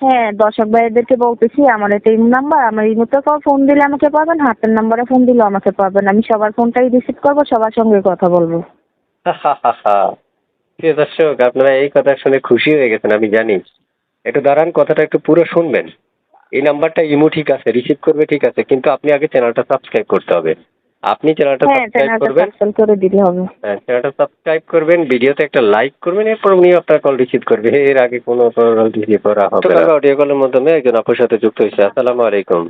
হ্যাঁ দর্শক ভাইদেরকে বলতেছি, আমার এটা ইমো নাম্বার, আমার ইমোতে ফোন দিলে আমাকে পাবেন, হাতের নাম্বারে ফোন দিলেও আমাকে পাবেন। আমি সবার ফোনটাই রিসিভ করব, সবার সঙ্গে কথা বলব। প্রিয় দর্শক, আপনারা এই কথা শুনে খুশি হয়ে গেছেন, আমি জানি। একটু দাঁড়ান, কথাটা একটু পুরো শুনবেন। এই নাম্বারটা ইমো ঠিক আছে রিসিভ করবে ঠিক আছে, কিন্তু আপনি আগে চ্যানেলটা সাবস্ক্রাইব করতে হবে। আপনি চ্যানেলটা হ্যাঁ সাবস্ক্রাইব চ্যানেলটা করবেন। সাবস্ক্রাইব করে দিলে হবে। হ্যাঁ চ্যানেলটা সাবস্ক্রাইব করবেন ভিডিওতে একটা লাইক করবেন এরপর উনি আপনার কল রিসিভ করবে। এর আগে কোনো কল রিসিভ করা হবে না। অডিও কলের মাধ্যমে একজন আপুর সাথে যুক্ত হয়েছে। আসসালামু আলাইকুম।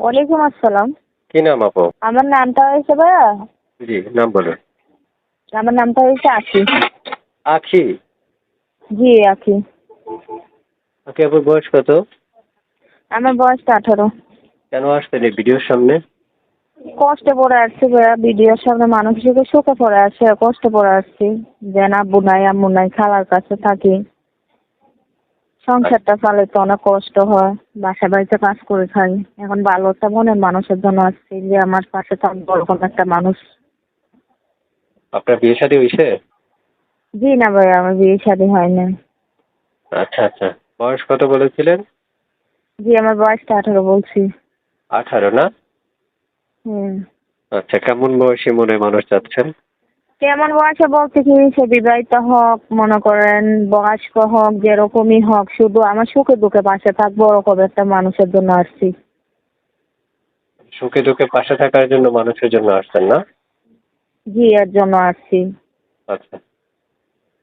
ওয়ালাইকুম আসসালাম। কি নাম আপু? আমার নামটা হয়েছে ভাইয়া? জি নাম বলুন। আমার নামটা হয়েছে আখি। আখি? জি আখি। আখি আপুর বয়স কত? আমার বয়সটা আঠারো। কেন আসছেন এই ভিডিওর সামনে? কষ্টে পড়ে আসছি ভাইয়া ভিডিওর সামনে মানুষ হিসেবে শোকে পড়ে আসছে কষ্টে পড়ে আসছি। যে না আব্বু নাই আম্মু নাই খালার কাছে থাকি। সংসারটা চালাইতে অনেক কষ্ট হয়। বাসা বাড়িতে কাজ করে খাই। এখন ভালো একটা মনের মানুষের জন্য আসছি যে আমার পাশে থাকবে ওরকম একটা মানুষ। আপনার বিয়ে শাদী হয়েছে জি না ভাইয়া আমার বিয়ে শাদী হয়নি আচ্ছা আচ্ছা। বয়স কত বলেছিলেন? জি আমার বয়সটা আঠারো বলছি। আঠারো না? আচ্ছা কেমন বয়সী মনে মানুষ চাচ্ছেন কেমন বয়সে বলতে কি সে বিবাহিত হোক মনে করেন বয়স্ক হোক যেরকমই হোক শুধু আমার সুখে দুঃখে পাশে থাকব ওরকম একটা মানুষের জন্য আসছি। সুখে দুঃখে পাশে থাকার জন্য মানুষের জন্য আসছেন না? জি এর জন্য আসছি। আচ্ছা।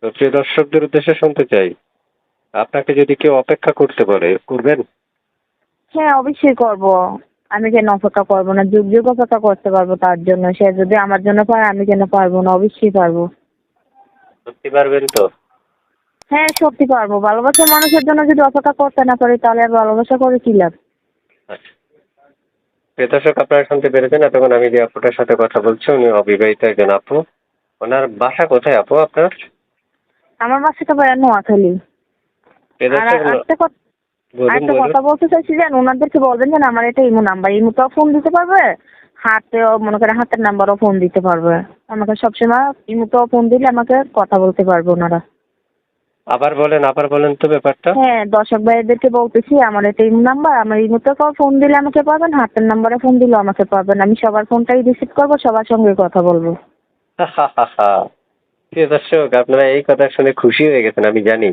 তো প্রিয় দর্শকদের উদ্দেশ্যে শুনতে চাই আপনাকে যদি কেউ অপেক্ষা করতে বলে করবেন? হ্যাঁ অবশ্যই করব। আমি কেন অপেক্ষা করব না? যুগ যুগ অপেক্ষা করতে পারব তার জন্য। সে যদি আমার জন্য পারে আমি কেন পারব না? অবশ্যই পারব। সত্যি পারবেন তো হ্যাঁ সত্যি পারব। ভালোবাসার মানুষের জন্য যদি অপেক্ষা করতে না পারি তাহলে আর ভালোবাসা করে কি লাভ? আচ্ছা। দর্শক আপনারা শুনতে পেরেছেন? এতক্ষণ আমি যে আপুটার সাথে কথা বলছি উনি অবিবাহিত একজন আপু। ওনার বাসা কোথায় আপু আপনার? আমার বাসাটা ভাইয়া নোয়াখালী। আর দর্শক একটা কথা বলতে চাইছি যে ওনাদেরকে বলবেন যে আমার এটা ইমো নাম্বার। ইমোতেও ফোন দিতে পারবে হাতেও মনে করেন হাতের নাম্বারও ফোন দিতে পারবে। আমাকে সবসময় ইমোতেও ফোন দিলে আমাকে কথা বলতে পারবে ওনারা। আবার বলেন আবার বলেন তো ব্যাপারটা। হ্যাঁ দর্শক ভাইদেরকে বলতেছি আমার এটা ইমো নাম্বার আমার ইমোতে ফোন দিলে আমাকে পাবেন হাতের নাম্বারে ফোন দিলে আমাকে পাবেন। আমি সবার ফোনটাই রিসিভ করব সবার সঙ্গে কথা বলব। প্রিয় দর্শক আপনারা এই কথা শুনে খুশি হয়ে গেছেন আমি জানি।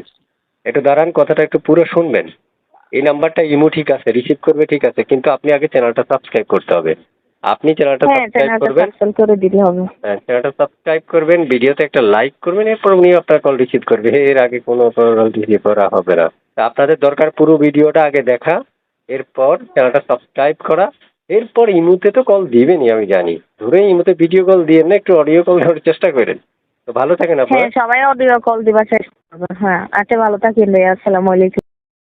একটু দাঁড়ান কথাটা একটু পুরো শুনবেন। এই নাম্বারটা ইমো ঠিক আছে রিসিভ করবে ঠিক আছে কিন্তু আপনি আগে চ্যানেলটা সাবস্ক্রাইব করতে হবে। আপনি চ্যানেলটা সাবস্ক্রাইব করবেন। করে দিলে হবে। হ্যাঁ চ্যানেলটা সাবস্ক্রাইব করবেন ভিডিওতে একটা লাইক করবেন এরপর উনি আপনার কল রিসিভ করবে। এর আগে কোনো কল রিসিভ করা হবে না। আপনাদের দরকার পুরো ভিডিওটা আগে দেখা এরপর চ্যানেলটা সাবস্ক্রাইব করা এরপর ইমুতে তো কল দিবেনই আমি জানি। ধরে ইমুতে ভিডিও কল দিয়ে না একটু অডিও কল দেওয়ার চেষ্টা করেন। তো ভালো থাকেন আপনারা। হ্যাঁ সবাই অডিও কল দিবা চেষ্টা করবে হ্যাঁ আচ্ছা ভালো থাকেন আসসালামু আলাইকুম।